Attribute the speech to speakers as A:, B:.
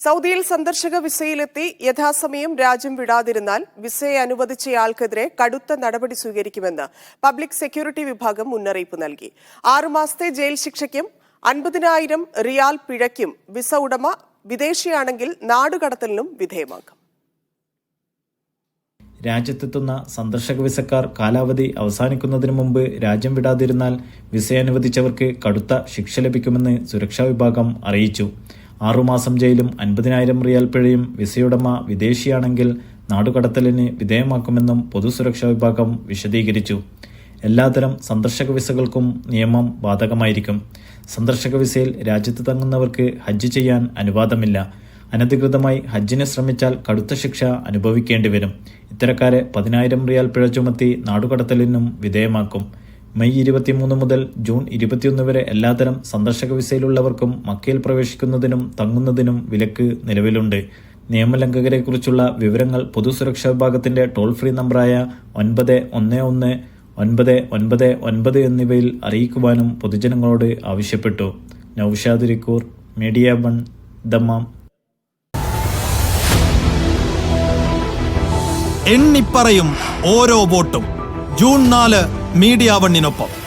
A: സൗദിയിൽ സന്ദർശക വിസയിലെത്തി യഥാസമയം രാജ്യം വിടാതിരുന്നാൽ വിസയെ അനുവദിച്ചയാൾക്കെതിരെ കടുത്ത നടപടി സ്വീകരിക്കുമെന്ന് പബ്ലിക് സെക്യൂരിറ്റി വിഭാഗം മുന്നറിയിപ്പ് നൽകി. ആറുമാസത്തെ ജയിൽ ശിക്ഷയ്ക്കും അൻപതിനായിരം റിയാൽ പിഴയ്ക്കും വിസ ഉടമ വിദേശിയാണെങ്കിൽ നാടുകടത്തലിനും വിധേയമാക്കും.
B: രാജ്യത്തെത്തുന്ന സന്ദർശക വിസക്കാർ കാലാവധി അവസാനിക്കുന്നതിന് മുമ്പ് രാജ്യം വിടാതിരുന്നാൽ വിസ അനുവദിച്ചവർക്ക് കടുത്ത ശിക്ഷ ലഭിക്കുമെന്ന് സുരക്ഷാ വിഭാഗം അറിയിച്ചു. ആറുമാസം ജയിലും അൻപതിനായിരം റിയാൽ പിഴയും വിസയുടമ വിദേശിയാണെങ്കിൽ നാടുകടത്തലിന് വിധേയമാക്കുമെന്നും പൊതുസുരക്ഷാ വിഭാഗം വിശദീകരിച്ചു. എല്ലാതരം സന്ദർശക വിസകൾക്കും നിയമം ബാധകമായിരിക്കും. സന്ദർശക വിസയിൽ രാജ്യത്ത് തങ്ങുന്നവർക്ക് ഹജ്ജ് ചെയ്യാൻ അനുവാദമില്ല. അനധികൃതമായി ഹജ്ജിന് ശ്രമിച്ചാൽ കടുത്ത ശിക്ഷ അനുഭവിക്കേണ്ടി വരും ഇത്തരക്കാരെ പതിനായിരം റിയാൽ പിഴ ചുമത്തി നാടുകടത്തലിനും വിധേയമാക്കും. മെയ് ഇരുപത്തിമൂന്ന് മുതൽ ജൂൺ ഇരുപത്തിയൊന്ന് വരെ എല്ലാതരം സന്ദർശക വിസയിലുള്ളവർക്കും മക്കയിൽ പ്രവേശിക്കുന്നതിനും തങ്ങുന്നതിനും വിലക്ക് നിലവിലുണ്ട്. നിയമലംഘകരെക്കുറിച്ചുള്ള വിവരങ്ങൾ പൊതുസുരക്ഷാ വിഭാഗത്തിന്റെ ടോൾ ഫ്രീ നമ്പറായ ഒൻപത് ഒന്ന് ഒന്ന് ഒൻപത് ഒൻപത് ഒൻപത് എന്നിവയിൽ അറിയിക്കുവാനും പൊതുജനങ്ങളോട് ആവശ്യപ്പെട്ടു. Naushad Rikkur media one Dammam.
C: എണ്ണിപ്പറയും ഓരോ വോട്ടും. ജൂൺ നാല് മീഡിയ വണ്ണിനൊപ്പം